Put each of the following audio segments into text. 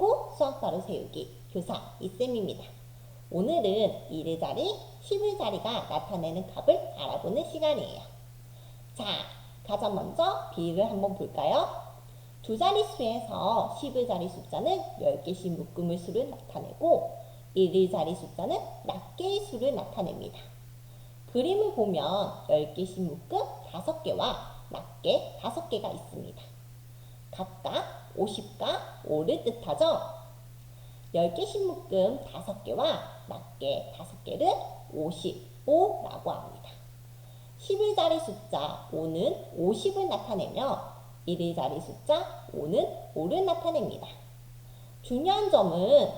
풀고 수학가로 세우기 교사 이쌤입니다. 오늘은 1의 자리, 10의 자리가 나타내는 값을 알아보는 시간이에요. 자, 가장 먼저 비를 한번 볼까요? 두 자릿수에서 10의 자리 숫자는 10개씩 묶음의 수를 나타내고 1의 자리 숫자는 낱개의 수를 나타냅니다. 그림을 보면 10개씩 묶음 5개와 낱개 5개가 있습니다. 각각 50과 5를 뜻하죠. 10개씩 묶음 5개와 낱개 5개를 55라고 합니다. 10의 자리 숫자 5는 50을 나타내며 1의 자리 숫자 5는 5를 나타냅니다. 중요한 점은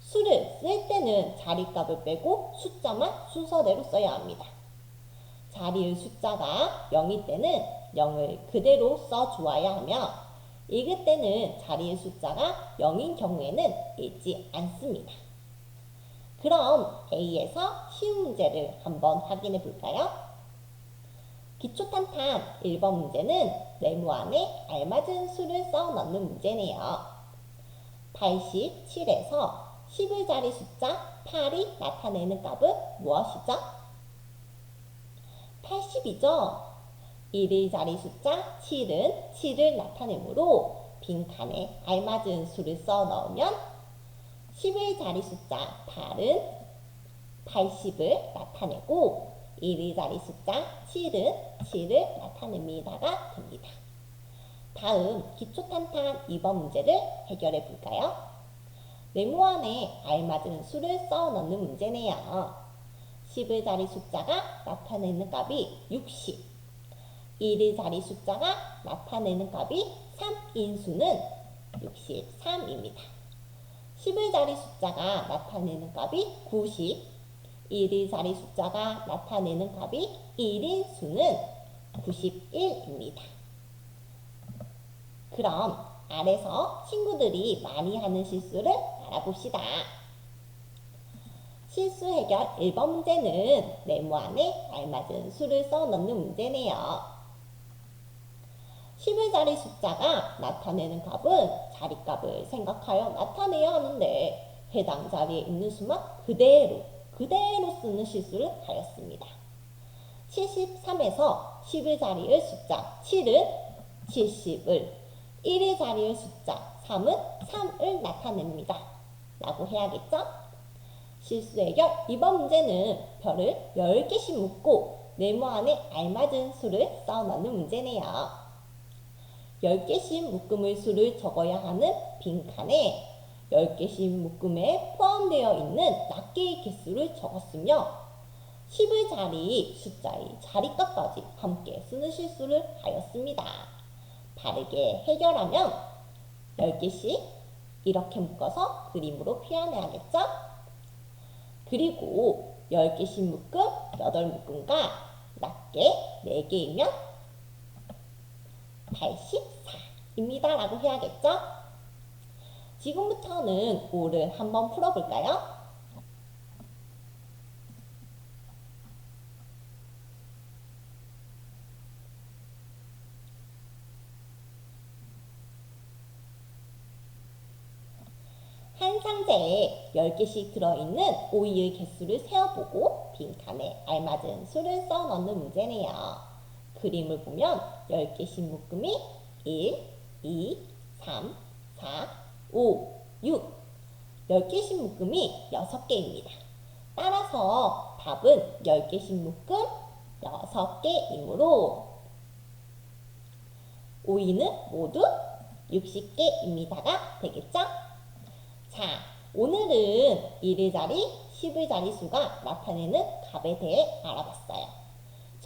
수를 쓸 때는 자리값을 빼고 숫자만 순서대로 써야 합니다. 자리의 숫자가 0일 때는 0을 그대로 써주어야 하며 읽을 때는 자리의 숫자가 0인 경우에는 읽지 않습니다. 그럼 A에서 쉬운 문제를 한번 확인해 볼까요? 기초탄탄 1번 문제는 네모 안에 알맞은 수를 써 넣는 문제네요. 87에서 10의 자리 숫자 8이 나타내는 값은 무엇이죠? 80이죠? 1의 자리 숫자 7은 7을 나타내므로 빈칸에 알맞은 수를 써 넣으면 10의 자리 숫자 8은 80을 나타내고 1의 자리 숫자 7은 7을 나타냅니다가 됩니다. 다음 기초탄탄 2번 문제를 해결해 볼까요? 네모 안에 알맞은 수를 써 넣는 문제네요. 10의 자리 숫자가 나타내는 값이 60. 1의 자리 숫자가 나타내는 값이 3인 수는 63입니다. 10의 자리 숫자가 나타내는 값이 90. 1의 자리 숫자가 나타내는 값이 1인 수는 91입니다. 그럼 아래서 친구들이 많이 하는 실수를 알아봅시다. 실수 해결 1번 문제는 네모 안에 알맞은 수를 써 넣는 문제네요. 10의 자리 숫자가 나타내는 값은 자리값을 생각하여 나타내야 하는데 해당 자리에 있는 수만 그대로 그대로 쓰는 실수를 하였습니다. 73에서 10의 자리의 숫자 7은 70을 1의 자리의 숫자 3은 3을 나타냅니다. 라고 해야겠죠? 실수 해결 2번 문제는 별을 10개씩 묶고 네모 안에 알맞은 수를 써 넣는 문제네요. 10개씩 묶음의 수를 적어야 하는 빈칸에 10개씩 묶음에 포함되어 있는 낱개의 개수를 적었으며 10의 자리 숫자의 자리값까지 함께 쓰는 실수를 하였습니다. 바르게 해결하면 10개씩 이렇게 묶어서 그림으로 표현해야겠죠? 그리고 10개씩 묶음, 8묶음과 낱개 4개이면 84입니다. 라고 해야겠죠? 지금부터는 5를 한번 풀어볼까요? 한 상자에 10개씩 들어있는 오이의 개수를 세어보고 빈칸에 알맞은 수를 써 넣는 문제네요. 그림을 보면 10개씩 묶음이 1, 2, 3, 4, 5, 6 10개씩 묶음이 6개입니다. 따라서 답은 10개씩 묶음 6개이므로 오이는 모두 60개입니다가 되겠죠? 자, 오늘은 1의 자리, 10의 자리 수가 나타내는 값에 대해 알아봤어요.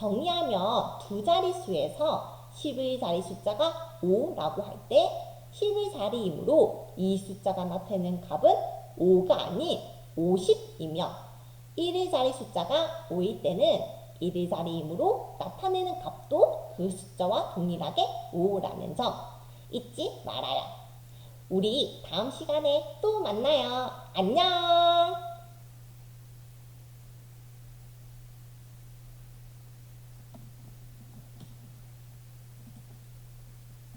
정리하면 두 자릿수에서 10의 자리 숫자가 5라고 할 때 10의 자리이므로 이 숫자가 나타내는 값은 5가 아닌 50이며 1의 자리 숫자가 5일 때는 1의 자리이므로 나타내는 값도 그 숫자와 동일하게 5라는 점 잊지 말아요. 우리 다음 시간에 또 만나요. 안녕!